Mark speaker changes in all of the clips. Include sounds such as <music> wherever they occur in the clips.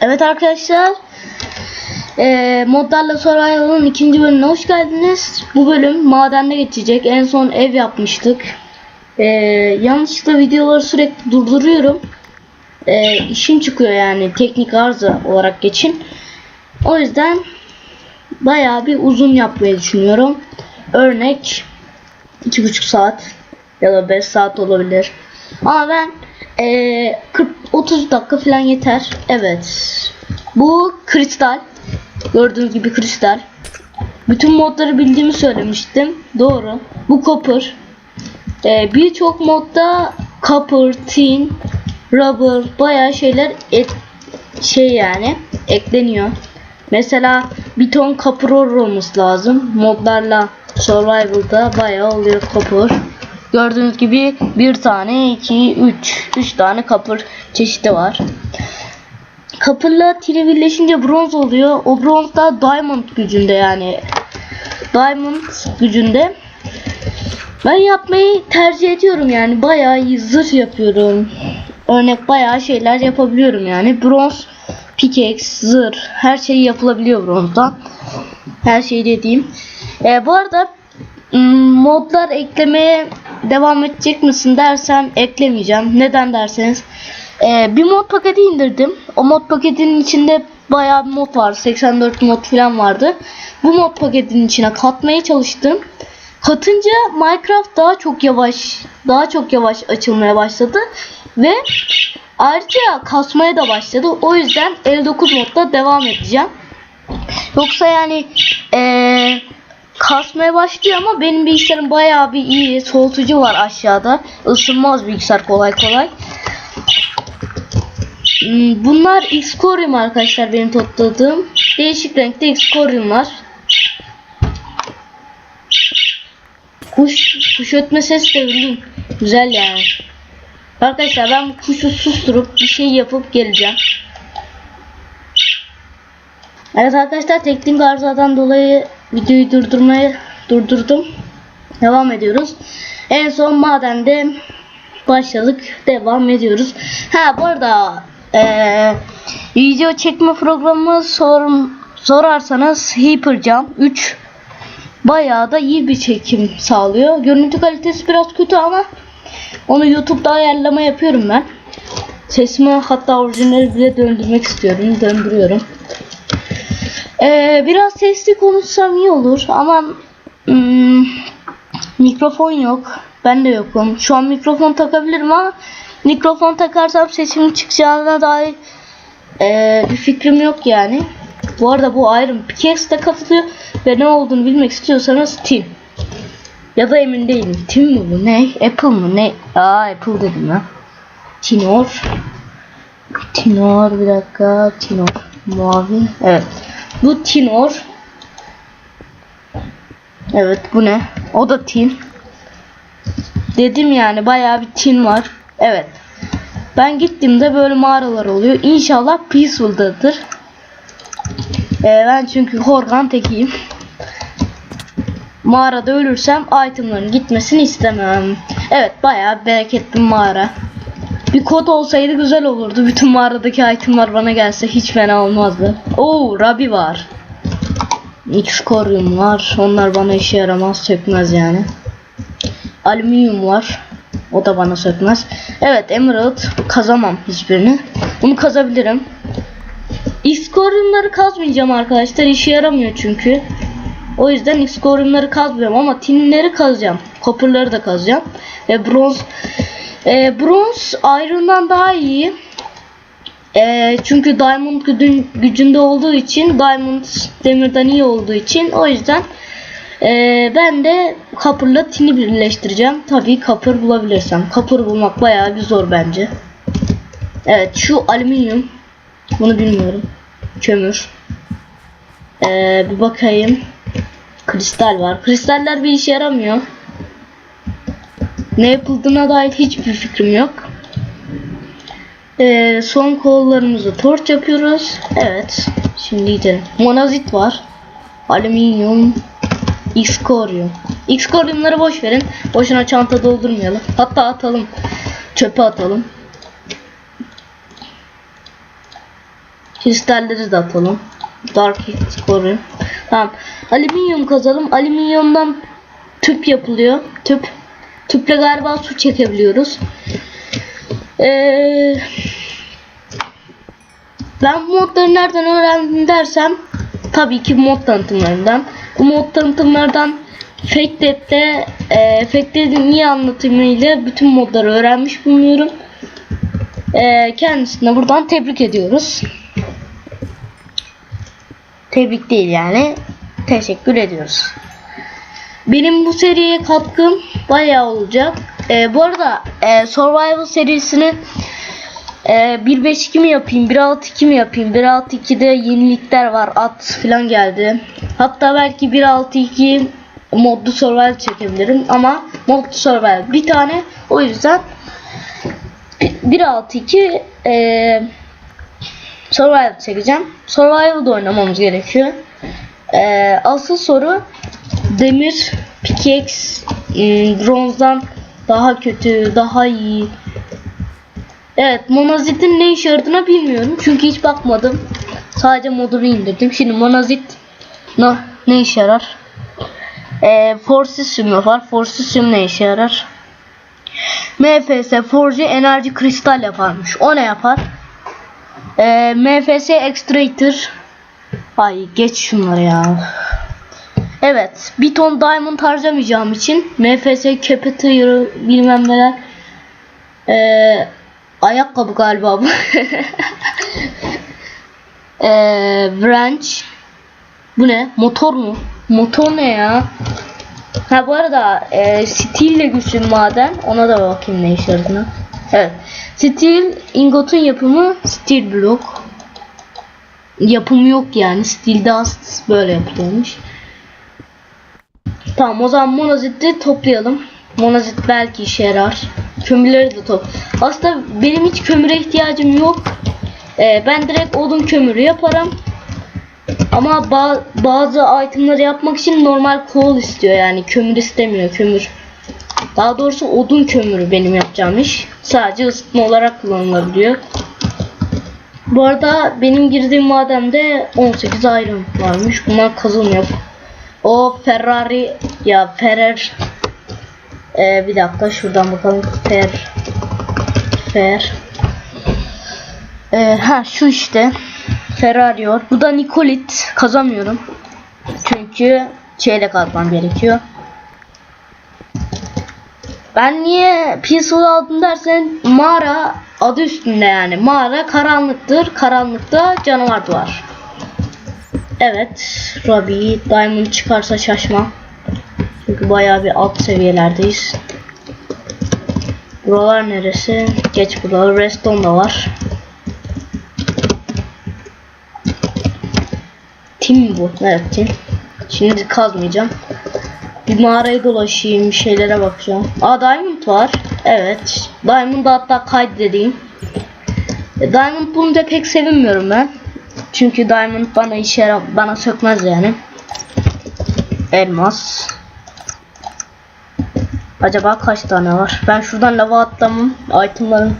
Speaker 1: Evet arkadaşlar. Eee modlarla Survival'ın ikinci bölümüne hoş geldiniz. Bu bölüm madende geçecek. En son ev yapmıştık. Eee yanlışlıkla videoları sürekli durduruyorum. Eee işim çıkıyor yani teknik arıza olarak geçin. O yüzden bayağı bir uzun yapmayı düşünüyorum. Örnek iki buçuk saat ya da 5 saat olabilir. Ama ben eee 40 30 dakika falan yeter. Evet. Bu kristal. Gördüğünüz gibi kristal. Bütün modları bildiğimi söylemiştim. Doğru. Bu copper. Eee Birçok modda copper, tin, rubber bayağı şeyler et, şey yani ekleniyor. Mesela bir ton copper olması lazım. Modlarla survival'da bayağı oluyor copper. Gördüğünüz gibi bir tane, iki, üç, üç tane copper çeşidi var. Copper'la tiri birleşince bronz oluyor. O bronz da diamond gücünde yani. Diamond gücünde. Ben yapmayı tercih ediyorum yani. Bayağı zırh yapıyorum. Örnek bayağı şeyler yapabiliyorum yani. Bronz, pickaxe, zırh her şey yapılabiliyor bronzdan. Her şey dediğim. Ee, bu arada Hmm, modlar eklemeye devam edecek misin dersen eklemeyeceğim. Neden derseniz e, bir mod paketi indirdim. O mod paketinin içinde bayağı bir mod var. 84 mod falan vardı. Bu mod paketinin içine katmaya çalıştım. Katınca Minecraft daha çok yavaş, daha çok yavaş açılmaya başladı ve ayrıca kasmaya da başladı. O yüzden 59 modda devam edeceğim. Yoksa yani eee kasmaya başlıyor ama benim bilgisayarım bayağı bir iyi. Soğutucu var aşağıda. Isınmaz bilgisayar kolay kolay. Hmm, Bunlar Xcorium arkadaşlar benim topladığım. Değişik renkte Xcorium var. Kuş, kuş ötme ses de bileyim. Güzel yani. Arkadaşlar ben kuşu susturup bir şey yapıp geleceğim. Evet arkadaşlar teknik arızadan dolayı videoyu durdurmaya durdurdum. Devam ediyoruz. En son madende başladık. Devam ediyoruz. Ha bu arada eee, video çekme programı sor, sorarsanız Hyperjam 3 bayağı da iyi bir çekim sağlıyor. Görüntü kalitesi biraz kötü ama onu YouTube'da ayarlama yapıyorum ben. Sesimi hatta orijinali bile döndürmek istiyorum. Döndürüyorum. Ee, biraz sesli konuşsam iyi olur ama hmm, mikrofon yok. Ben de yokum. Şu an mikrofon takabilirim ama mikrofon takarsam sesimin çıkacağına dair ee, bir fikrim yok yani. Bu arada bu Iron Pickaxe de katılıyor ve ne olduğunu bilmek istiyorsanız Tin. Ya da emin değilim. Tin mi bu? Ne? Apple mı? Ne? Aa Apple dedim ya. Tinor. Tinor bir dakika. Tinor. Mavi. Evet. Bu Tinor. Evet bu ne? O da tin. Dedim yani bayağı bir tin var. Evet. Ben gittiğimde böyle mağaralar oluyor. İnşallah Peaceful'dadır. Ee, ben çünkü Horgan tekiyim. Mağarada ölürsem itemların gitmesini istemem. Evet bayağı bereketli mağara. Bir kod olsaydı güzel olurdu. Bütün mağaradaki itemlar bana gelse hiç fena olmazdı. Oo, Rabi var. X-Corium var. Onlar bana işe yaramaz, sökmez yani. Alüminyum var. O da bana sökmez. Evet, Emerald kazamam hiçbirini. Bunu kazabilirim. X-Corium'ları kazmayacağım arkadaşlar. İşe yaramıyor çünkü. O yüzden X-Corium'ları kazmıyorum ama tinleri kazacağım. Copper'ları da kazacağım. Ve bronz e, bronz Iron'dan daha iyi. E, çünkü Diamond gücün, gücünde olduğu için Diamond demirden iyi olduğu için o yüzden e, ben de Copper'la Tin'i birleştireceğim. Tabii Copper bulabilirsem. Copper bulmak bayağı bir zor bence. Evet şu alüminyum. Bunu bilmiyorum. Kömür. E, bir bakayım. Kristal var. Kristaller bir işe yaramıyor. Ne yapıldığına dair hiçbir fikrim yok. Ee, son kollarımızı torç yapıyoruz. Evet. Şimdi gidelim. Monazit var. Alüminyum. Xcorium. Xcorium'ları boş verin. Boşuna çanta doldurmayalım. Hatta atalım. Çöpe atalım. Kristalleri de atalım. Dark Score'u. Tamam. Alüminyum kazalım. Alüminyumdan tüp yapılıyor. Tüp. Tüple galiba su çekebiliyoruz. Ee, ben bu modları nereden öğrendim dersem tabii ki mod tanıtımlarından. Bu mod tanıtımlardan Facted'de e, Facted'in iyi anlatımıyla bütün modları öğrenmiş bulunuyorum. E, kendisine buradan tebrik ediyoruz. Tebrik değil yani. Teşekkür ediyoruz. Benim bu seriye katkım bayağı olacak. E, bu arada e, Survival serisini e, 1.5.2 mi yapayım, 1.6.2 mi yapayım? 1.6.2'de yenilikler var, at falan geldi. Hatta belki 1.6.2 modlu survival çekebilirim ama modlu survival bir tane. O yüzden 1.6.2 e, survival çekeceğim. Survival'da oynamamız gerekiyor. E, asıl soru demir pickaxe bronzdan daha kötü, daha iyi. Evet, monazit'in ne işe yaradığını bilmiyorum. Çünkü hiç bakmadım. Sadece modunu indirdim. Şimdi monazit ne, ne işe yarar? E, Forcesium var. Forcesium ne işe yarar? MFS Forge enerji kristal yaparmış. O ne yapar? E, MFS Extractor Ay geç şunları ya. Evet. Bir ton diamond harcamayacağım için MFS Capital bilmem neler ee, ayakkabı galiba bu. <laughs> ee, branch bu ne? Motor mu? Motor ne ya? Ha bu arada e, steel ile güçlü maden. Ona da bakayım ne işe yaradığına. Evet. Steel ingotun yapımı steel block. Yapımı yok yani. Steel dust böyle yapılıyormuş. Tamam o zaman monaziti toplayalım. Monazit belki işe yarar. Kömürleri de top. Aslında benim hiç kömüre ihtiyacım yok. Ee, ben direkt odun kömürü yaparım. Ama ba- bazı itemları yapmak için normal coal istiyor yani kömür istemiyor kömür. Daha doğrusu odun kömürü benim yapacağım iş. Sadece ısıtma olarak kullanılabiliyor. Bu arada benim girdiğim madende 18 iron varmış. Bunlar kazılmıyor. O Ferrari ya Ferrer ee, bir dakika şuradan bakalım Fer Fer ee, ha şu işte Ferrari var. Bu da Nikolit kazamıyorum. Çünkü şeyle kazmam gerekiyor. Ben niye peaceful aldım dersen mağara adı üstünde yani. Mağara karanlıktır. Karanlıkta canavar var. Evet. Robbie Diamond çıkarsa şaşma. Çünkü bayağı bir alt seviyelerdeyiz. Buralar neresi? Geç buraları. Redstone da var. Tim mi bu? Evet Tim. Şimdi kazmayacağım. Bir mağarayı dolaşayım, şeylere bakacağım. Aa Diamond var. Evet. Diamond'ı hatta kaydedeyim. E, Diamond bulunca pek sevinmiyorum ben. Çünkü Diamond bana işe bana sökmez yani. Elmas. Acaba kaç tane var? Ben şuradan lava atlamam. Itemlarım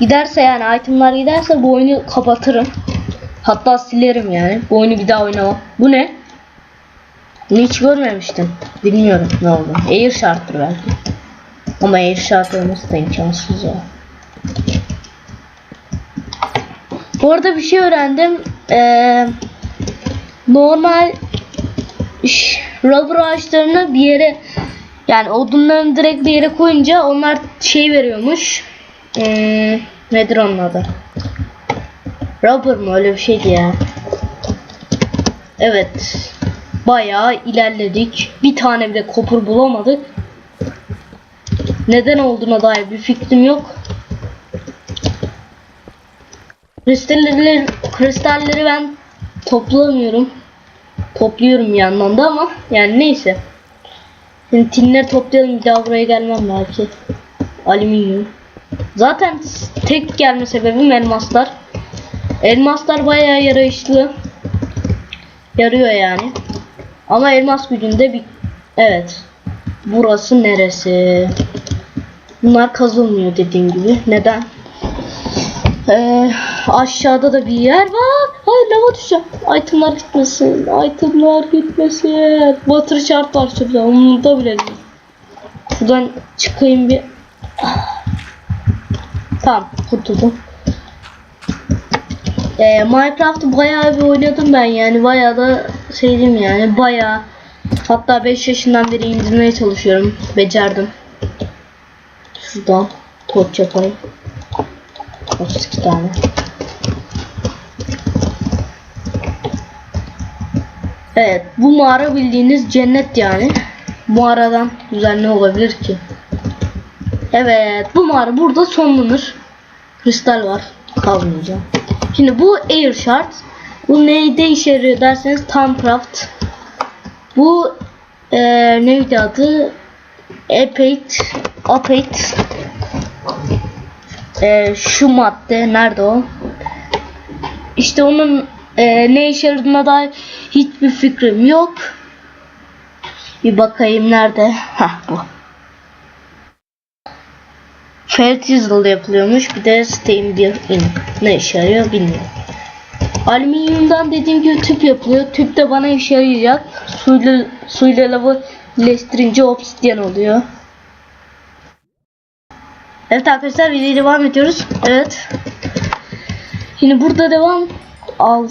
Speaker 1: giderse yani itemlar giderse bu oyunu kapatırım. Hatta silerim yani. Bu oyunu bir daha oynamam. Bu ne? Bunu hiç görmemiştim. Bilmiyorum ne oldu. Air şarttır belki. Ama air şart olması da imkansız ya. Bu arada bir şey öğrendim. Ee, normal rubber ağaçlarını bir yere yani odunlarını direkt bir yere koyunca onlar şey veriyormuş. Ee, nedir onun adı? Rubber mı öyle bir şeydi ya. Evet. Bayağı ilerledik. Bir tane bile kopur bulamadık. Neden olduğuna dair bir fikrim yok. Kristalleri, kristalleri ben toplamıyorum. Topluyorum bir yandan da ama yani neyse. Şimdi tinleri toplayalım bir daha buraya gelmem belki. Alüminyum. Zaten tek gelme sebebim elmaslar. Elmaslar bayağı yarayışlı. Yarıyor yani. Ama elmas gücünde bir... Evet. Burası neresi? Bunlar kazılmıyor dediğim gibi. Neden? Ee, Aşağıda da bir yer var. Hayır lava düşeceğim. Itemlar gitmesin. Itemlar gitmesin. Water chart var şurada. Onu da bile değil. Şuradan çıkayım bir. Tamam kurtuldum. Ee, Minecraft'ı bayağı bir oynadım ben yani bayağı da sevdim yani bayağı hatta 5 yaşından beri indirmeye çalışıyorum becerdim şuradan torç yapayım 32 tane Evet bu mağara bildiğiniz cennet yani mağaradan güzel ne olabilir ki Evet bu mağara burada sonlanır kristal var kalmayacağım Şimdi bu air shard. Bu neyde işe yarıyor derseniz Tamcraft. Bu e, neydi adı? Apate. Apate. E, şu madde nerede o? İşte onun e, ne işe yaradığına dair hiçbir fikrim yok. Bir bakayım nerede? Hah bu. Fertilizer yapılıyormuş. Bir de steam in. Ne işe yarıyor bilmiyorum. Alüminyumdan dediğim gibi tüp yapılıyor. Tüp de bana işe yarayacak. Suyla, suyla lavı birleştirince obsidyen oluyor. Evet arkadaşlar videoya devam ediyoruz. Evet. Şimdi burada devam al.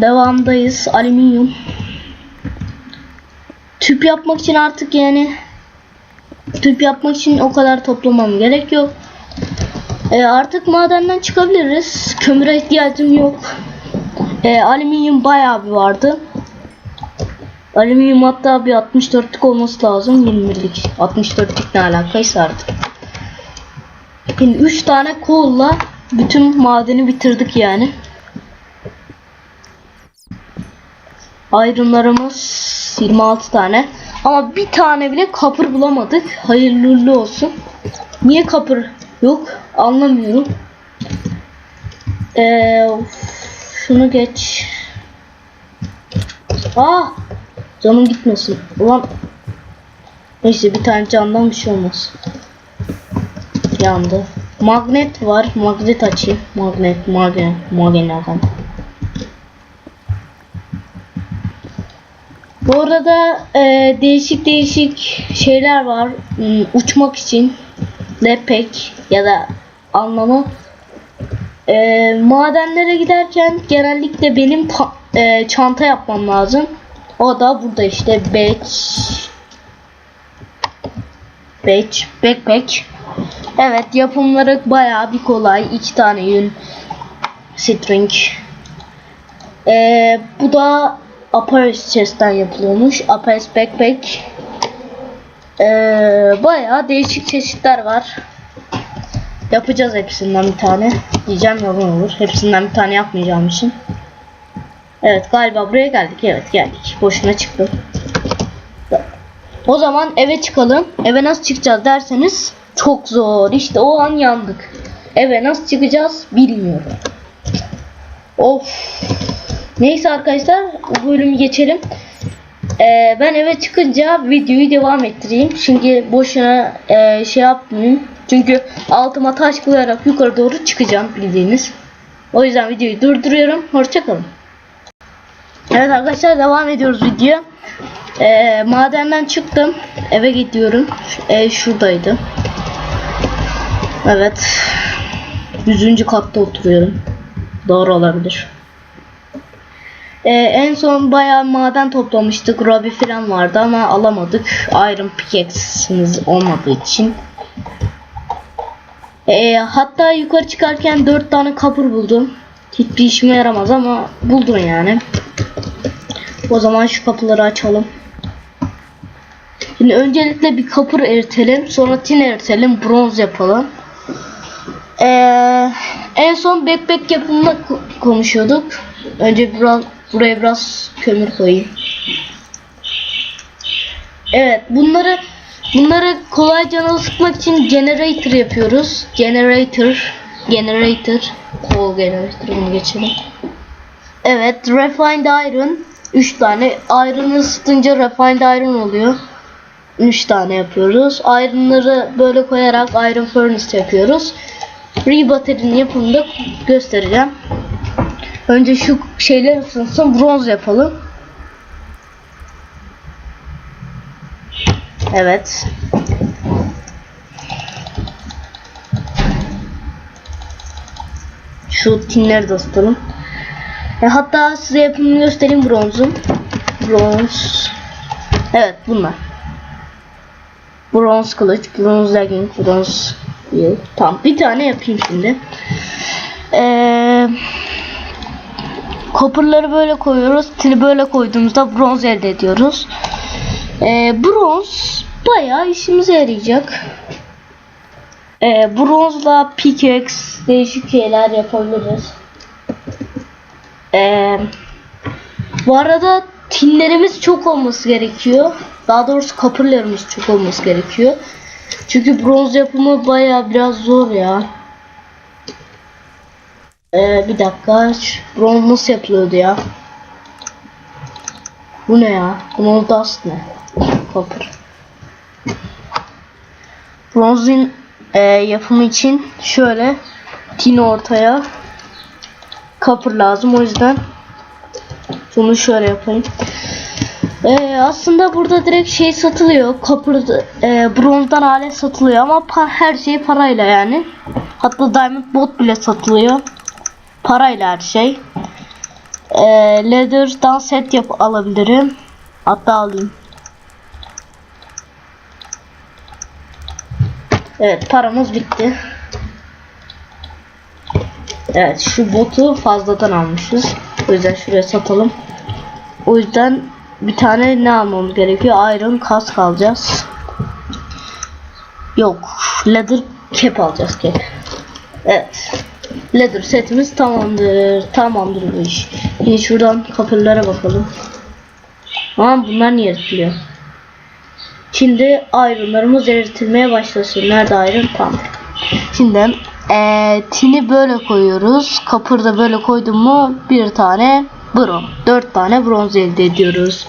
Speaker 1: Devamdayız. Alüminyum. Tüp yapmak için artık yani tüp yapmak için o kadar toplamam gerek yok. E, artık madenden çıkabiliriz. Kömüre ihtiyacım yok. E, alüminyum bayağı bir vardı. Alüminyum hatta bir 64'lük olması lazım. 20'lik. 64'lük ne alakaysa artık. Şimdi 3 tane kolla bütün madeni bitirdik yani. Ayrımlarımız 26 tane. Ama bir tane bile kapır bulamadık. Hayırlı olsun. Niye kapır yok anlamıyorum. Ee, şunu geç. Ah! Canım gitmesin. Ulan Neyse bir tane candan bir şey olmaz. Yandı. Magnet var. Magnet açayım. Magnet, magnet, magnet. Bu arada e, değişik değişik şeyler var. Hmm, uçmak için. Lepek ya da anlamı. E, madenlere giderken genellikle benim e, çanta yapmam lazım. O da burada işte beach beach backpack. Evet yapımları bayağı bir kolay. iki tane yün string. E, bu da Aparis chest'ten yapılıyormuş. Aparis backpack. Ee, bayağı değişik çeşitler var. Yapacağız hepsinden bir tane. Diyeceğim yalan olur. Hepsinden bir tane yapmayacağım için. Evet galiba buraya geldik. Evet geldik. Boşuna çıktım. O zaman eve çıkalım. Eve nasıl çıkacağız derseniz çok zor. İşte o an yandık. Eve nasıl çıkacağız bilmiyorum. Of. Neyse arkadaşlar bu bölümü geçelim. Ee, ben eve çıkınca videoyu devam ettireyim. Çünkü boşuna e, şey yapmayayım. Çünkü altıma taş koyarak yukarı doğru çıkacağım bildiğiniz. O yüzden videoyu durduruyorum. Hoşçakalın. Evet arkadaşlar devam ediyoruz video. Ee, madenden çıktım. Eve gidiyorum. Ev şuradaydı. Evet. 100. katta oturuyorum. Doğru olabilir. Ee, en son bayağı maden toplamıştık. Ruby falan vardı ama alamadık. Iron pickaxe'imiz olmadığı için. Ee, hatta yukarı çıkarken 4 tane kapır buldum. Hiçbir işime yaramaz ama buldum yani. O zaman şu kapıları açalım. Şimdi öncelikle bir kapır eritelim. Sonra tin eritelim. Bronz yapalım. Ee, en son backpack yapımını ko- konuşuyorduk. Önce biraz buraya biraz kömür koyayım. Evet bunları bunları kolayca ısıtmak için generator yapıyoruz. Generator generator coal generator bunu geçelim. Evet refined iron 3 tane iron'ı ısıtınca refined iron oluyor. 3 tane yapıyoruz. Iron'ları böyle koyarak iron furnace yapıyoruz. Rebatter'in yapımını da göstereceğim. Önce şu şeyler ısınsın bronz yapalım. Evet. Şu tinleri de ısıtalım. E, hatta size yapımını göstereyim bronzun. Bronz. Evet bunlar. Bronz kılıç, bronz legging, bronz. Tamam bir tane yapayım şimdi. Eee Copper'ları böyle koyuyoruz. Tini böyle koyduğumuzda bronz elde ediyoruz. Ee, bronz bayağı işimize yarayacak. Ee, bronzla pickaxe değişik şeyler yapabiliriz. Ee, bu arada tinlerimiz çok olması gerekiyor. Daha doğrusu copper'larımız çok olması gerekiyor. Çünkü bronz yapımı bayağı biraz zor ya. Ee, bir dakika. Bronz nasıl yapılıyordu ya? Bu ne ya? Bronz dust ne? Copper. Bronzun e, yapımı için şöyle tin ortaya copper lazım. O yüzden bunu şöyle yapayım. Ee, aslında burada direkt şey satılıyor. Copper, e, bronzdan alet satılıyor ama her şey parayla yani. Hatta diamond bot bile satılıyor. Parayla her şey. Ee, leather'dan set yap alabilirim. Hatta alayım. Evet paramız bitti. Evet şu botu fazladan almışız. O yüzden şuraya satalım. O yüzden bir tane ne almamız gerekiyor? Iron kask alacağız. Yok. Leather cap alacağız cap. Evet. Leather setimiz tamamdır. Tamamdır bu iş. Şimdi şuradan kapılara bakalım. Ama bunlar niye eritiliyor? Şimdi ironlarımız eritilmeye başlasın. Nerede iron? Tamam. Şimdi eee tini böyle koyuyoruz. Kapır da böyle koydum mu bir tane bronz. Dört tane bronz elde ediyoruz.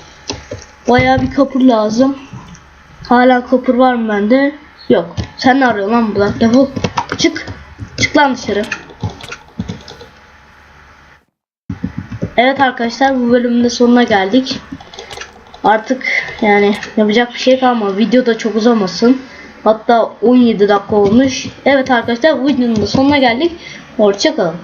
Speaker 1: Bayağı bir kapır lazım. Hala kapır var mı bende? Yok. Sen ne arıyorsun lan burada? Defol. Çık. Çık lan dışarı. Evet arkadaşlar bu bölümün de sonuna geldik. Artık yani yapacak bir şey kalmadı. Video da çok uzamasın. Hatta 17 dakika olmuş. Evet arkadaşlar bu videonun da sonuna geldik. Hoşçakalın.